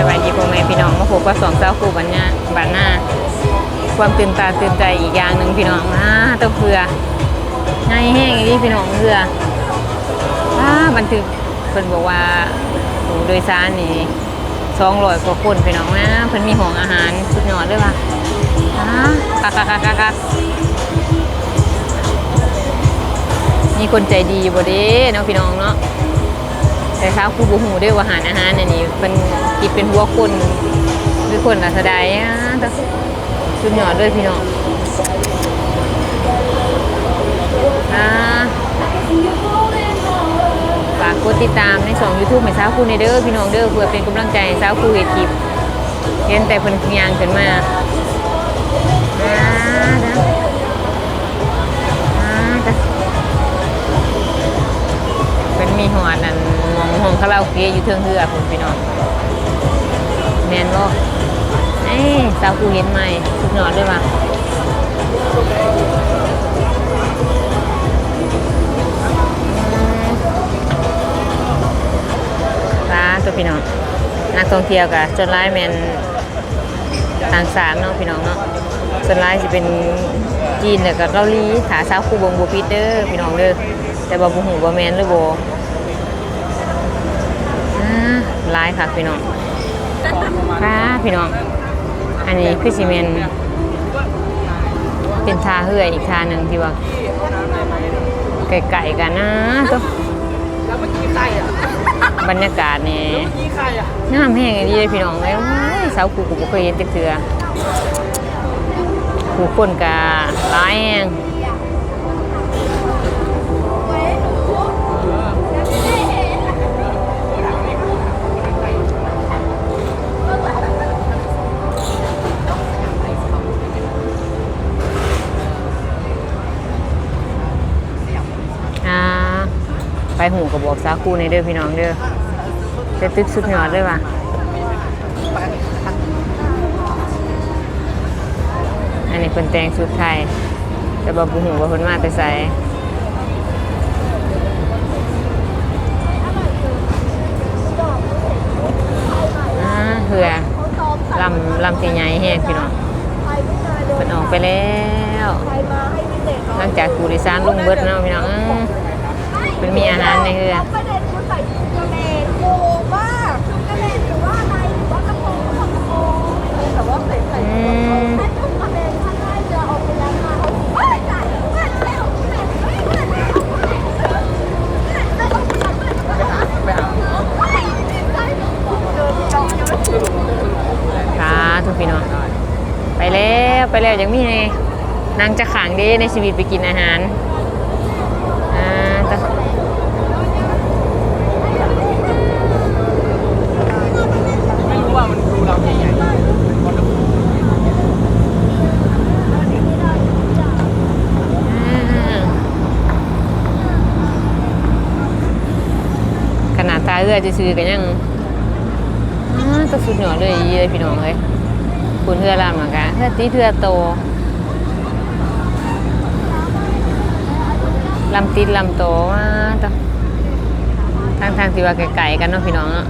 สวัสดีพ่อแม่พี่น้องมาพบกับสองเจ้าคู่บ้านหน้าบ้านหน้า ความตื่นตาตื่นใจอีกอย่างหนึ่งพี่น้องอ่าเต้าเผือง่ายแห้งอีนี่พี่น้องเผืออ่าบันทึกเพิ่นบอกว่าโอ้โดยสารนี่สองร้อยกว่าคนพี่น้องนะเพิ่นมีห้องอาหารสุดยอดเลยว่ะอ่าคักคักคักคักคักมีคนใจดีอยู่บ่เด้เนาะพี่น้องเนาะ แต่เช้าคูบูหูด้วยว่าอาหารอาหารอันนี้เป็นกินเป็นหัวคนหรือคนละสดายอะสุดยอดด้วยพี่น้องฝากกดติดตามในสอง YouTube ให้สาวคูในเด้อพี่น้องเด้อเพื่อเป็นกำลังใจให้สาวคูเฮ็ดคลิปเห็นแต่เพิ่นยางขึ้นมาอ่าเด้ออ่าเด้อเป็นมีหัวนั่น องห้องคาราโอเกะอยู่เทิงเรือคุณพี่น้องแมนบ่เอ้สาวกูเห็นไหมสุดยอดเลยว่ะร้านตัวพี่น้องนักท่องเที่ยวกับจนร้ายแมนต่างสามเนาะพี่น้องเนาะส่วนร้ายจะเป็นจีนแล้วก็เกาหลีถาสาวคูบงบูปิดเด้อพี่น้องเด้อแต่บ่บูหูบ่แมนหรือบ่ อ่าหลายค่ะพี่น้องค่ะพี่น้อง อันนี้คือสิเมนเป็นทาเหืออีกทาหนึ่งที่ว่าไก่ๆกันนะตัวแล้วเมื่อกี้ใครอะบรรยากาศนี่เมื่อกี้ใครอะน้ำแห้งดีเลยพี่น้องเลยโอ้ยสาวกูกูบ่เคยเห็นจักเทือผู้คนกะหลายแห้ง กับอกสาวกูในเด้อพี่น้องเด้อจะตึกสุดยอดเลยว่ะอันนี้คนแต่งชุดไทย แต่บอกบุหูว่าคนมาแต่ใส่อ่าเหือลำลำตีใหญ่แห้งพี่น้องเป็นออกไปแล้ว หลังจากกูดิซานลงเบิดเนาะพี่น้อง อื้อเป็นมีอาหารในเหือ ประเด็นคือใส่ชุดกระเบนโอ้มากชุดกระเบนหรือว่าอะไรหรือว่ากระโปรงกระโปรงแต่ว่าใส่ใส่อืมถ้าชุดกระเบนถ้าได้จะออกไปแล้วมาเขาเฮ้ยจ่ายเพื่อนเร็วเพื่อนเฮ้ยเพื่อนเร็วเพื่อนเร็วเพื่อนเร็วเพื่อนเร็วไปหาไปหาเฮ้ยไปเจอจองยังไม่ถึงค่ะทุกพี่น้อง ไปแล้วไปแล้วยังมีไงนางจะขังเด้ในชีวิตไปกินอาหารอ่าแต่ ไม่รู้ว่ามันดูเราใหญ่ ขนาดตาเจะซื้อๆกันยังอ้าตะสุดหน่อยเลยเยอะพี่น้องเลยคุณเทือรามเหมือนกันเทือตีเทือโตลำติดลำโตว่าตทางทางที่ว่าไกลๆกันเนาะพี่น้องเนาะ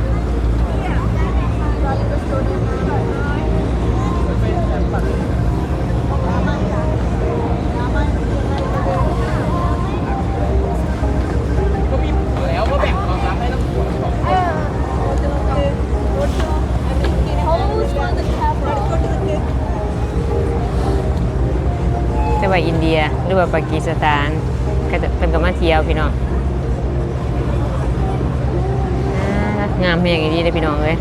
อินเดีย หรือว่าปากีสถานก็จะเป็นกับมาเที่ยวพี่น้องงามเพียงอย่างนี้เลยพี่น้องเลย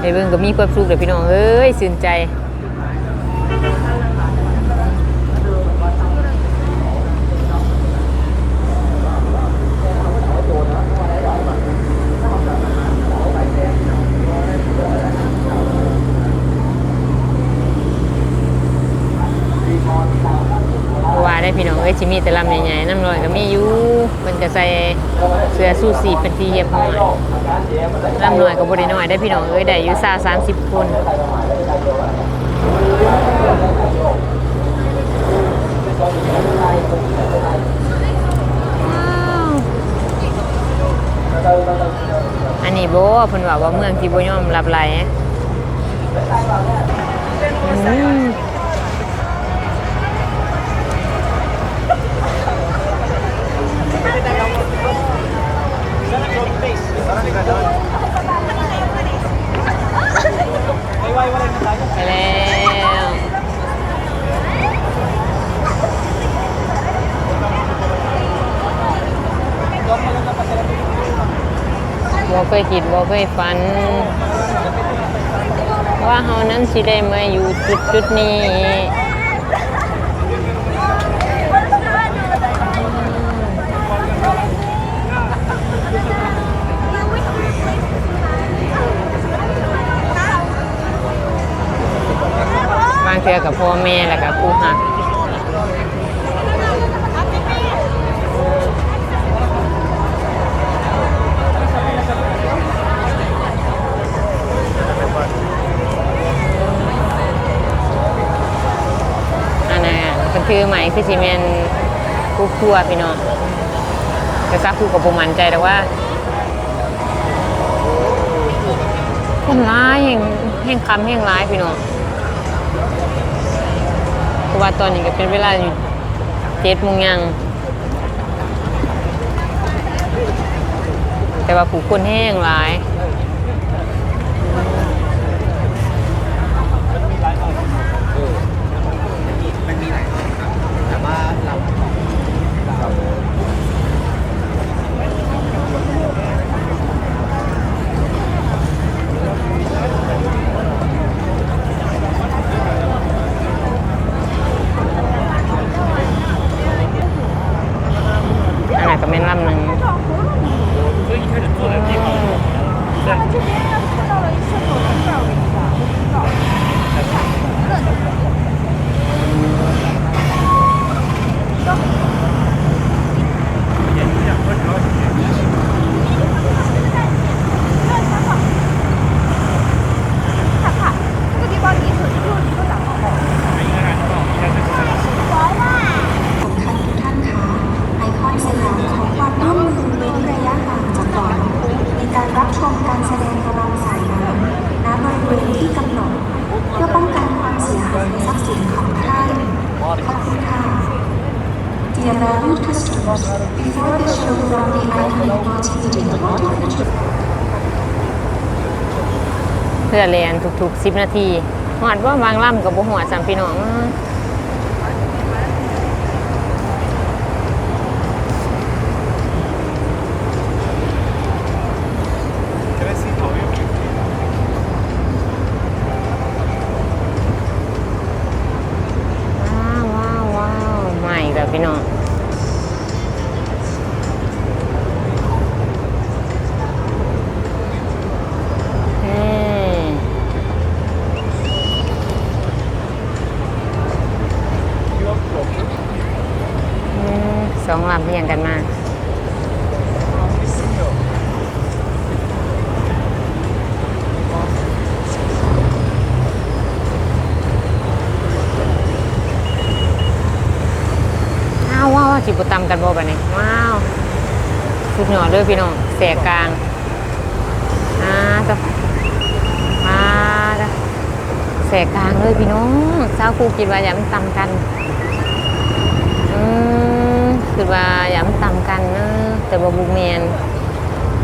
ไอ้เบิ่งก็มีความสุขเลยพี่น้องเอ้ยสื่นใจ พี่น้องเอ้ยสิมีแต่ลำใหญ่ๆน้ำลอยก็มีอยู่มันจะใส่เสื้อสู้สีเป็นที่เยียบน่อยลำลอยกับบริหน้อยได้พี่น้องเอ้ยได้อยู่ซ่า30 คนอันนี้โบเพิ่นว่าว่าเมืองที่บ่ยอมรับไหลอืม ยคิดบ่เคยฝัน ว่าเฮานั้นสิได้มาอยู่จุดจุดนี้บางเทื่อกับพ่อแม่แล้วก็ครูหัก มันคือใหม่คือซีเมนครูครัวพี่น้องแต่ซักครูกับผมมันใจแต่ว่า คนร้ายแห่งแห่งคำแห่งร้ายพี่น้องเพราะว่าตอนนี้ก็เป็นเวลาอยู่เจ็ดโมงยังแต่ว่าผู้คนแห้งหลาย เพื่อเรียนทุกๆ10นาทีหอดว่าบางล่ำกับบ่หัวสามพี่น้อง อืมสองลำเรียงกันมาอ้าวว้าวจิบุตำกันบ่ปะเนี่ยว้าวสุดยอดเลยพี่น้องแสกกลางอ่าจ้ะมาจ้ะแสกกลางเลยพี่น้องเช้าครูคิดว่าอย่ามันตำกัน คือว่าอย่ามันต่ำกันเนอะแต่ว่บุกแมน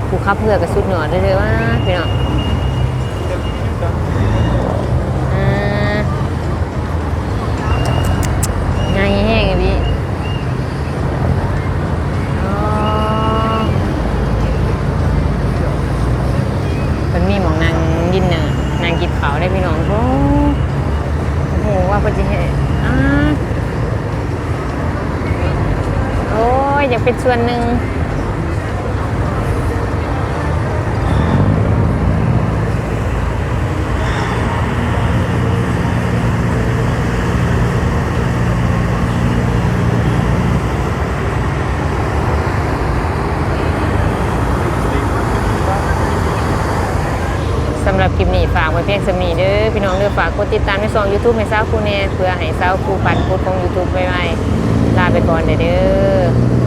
ครูขับเพื่อกับสุดหนอดเลยเลยว่าพี่น้องอ่าไงแห้งไงพี่มันมีหมองนางยินเนอร์นางกินเขาวได้พี่น้องโอ้โหว่าเพิ่นสิเฮ็ดอ่าโอ้ยอยาก เป็นส่วนหนึ่งสำหรับคลิปนี้ฝากไว้เพียงสำนีเด้อพี่น้องเด้อฝากกดติดตามในช่อง YouTube ให้สาวครูแน่เพื่อให้สาวครูปันพสต์ของ YouTube ไว้ๆลาไปก่อนเด้อ